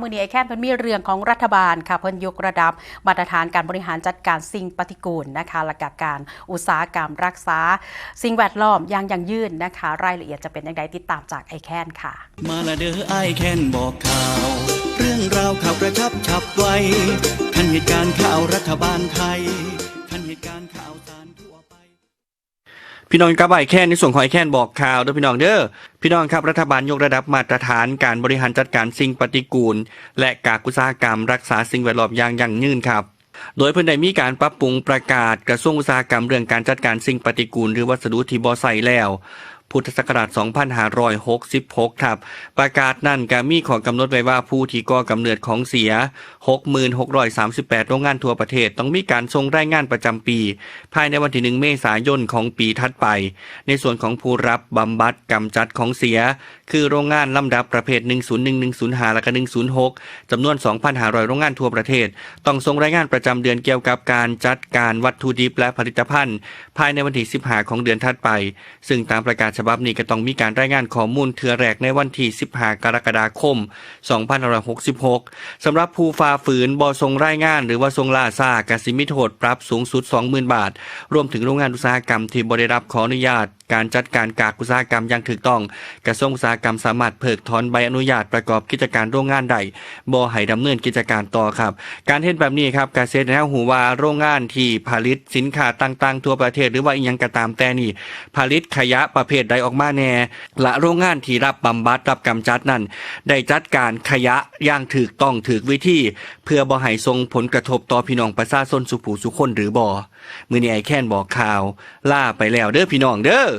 มือนี้ไอแค่เพิ่นมีเรื่องของรัฐบาลค่ะเพิ่นยกระดับมาตรฐานการบริหารจัดการสิ่งปฏิกูลนะคะและกการอุตสาหกรรมรักษา สิ่งแวดล้อมอย่างยั่งยืนนะคะ รายละเอียดจะเป็นอย่างไรติดตามจากไอแคนค่ะ มาละเด้อไอแค้นบอกข่าว เรื่องราวข่าวกระชับฉับไวทันเหตุการณ์ข่าวรัฐบาลไทยทันเหตุการณ์ข่าวสารทั่ว พี่น้องครับไอแค่ในส่วนของไอแคนบอกข่าวเด้อพี่น้องเด้อพี่น้องครับรัฐบาลยกระดับมาตรฐานการบริหารจัดการสิ่งปฏิกูล และกากอุตสาหกรรม รักษาสิ่งแวดล้อมอย่างยั่งยืนครับ โดยเพิ่นได้มีการปรับปรุงประกาศกระทรวงอุตสาหกรรมเรื่องการจัดการสิ่งปฏิกูล หรือวัสดุที่บ่ใส่แล้ว พุทธศักราช 2566 ครับ ประกาศนั่นก็มีขอกำหนดไว้ว่าผู้ที่ก่อกำเนิดของเสีย 6638 โรงงานทั่วประเทศต้องมีการส่งรายงานประจำปี ภายในวันที่ 1 เมษายนของปีถัดไป ในส่วนของผู้รับบำบัดกำจัดของเสีย คือโรงงานลำดับประเภท 101 105 และก็106 จำนวน 2,500 โรงงานทั่วประเทศ ต้องส่งรายงานประจำเดือนเกี่ยวกับการจัดการวัตถุดิบและผลิตภัณฑ์ ภายในวันที่ 15 ของเดือนถัดไป ซึ่งตามประกาศฉบับนี้ก็ต้องมีการรายงานข้อมูลเทือแรกในวันที่ 15 กรกฎาคม 2566 สำหรับผู้ฝ่าฝืนบ่ทรงรายงาน หรือว่าทรงล่าซ่ากสิมิโทษปรับสูงสุด 20,000 บาท รวมถึงโรงงานอุตสาหกรรมที่บ่ได้รับขออนุญาต การจัดการกากอุตสาหกรรมอย่างถูกต้อง กระทรวงอุตสาหกรรมสามารถเพิกถอนใบอนุญาตประกอบกิจการโรงงานใดบ่ให้ดำเนินกิจการต่อครับ การเฮ็ดแบบนี้ครับการเซตแนวหูว่าโรงงานที่ผลิตสินค้าต่างๆ ทั่วประเทศหรือว่าอีหยังก็ตามแต่นี่ ผลิตขยะประเภทใดออกมาแน่และโรงงานที่รับบำบัดรับกำจัดนั้น ได้จัดการขยะอย่างถูกต้องถูกวิธี เพื่อบ่ให้ส่งผลกระทบต่อพี่น้องประชาชนสุผู้สุคนหรือบ่มื้อนี้ไอแค้นบอกข่าวล่าไปแล้วเด้อพี่น้องเด้อ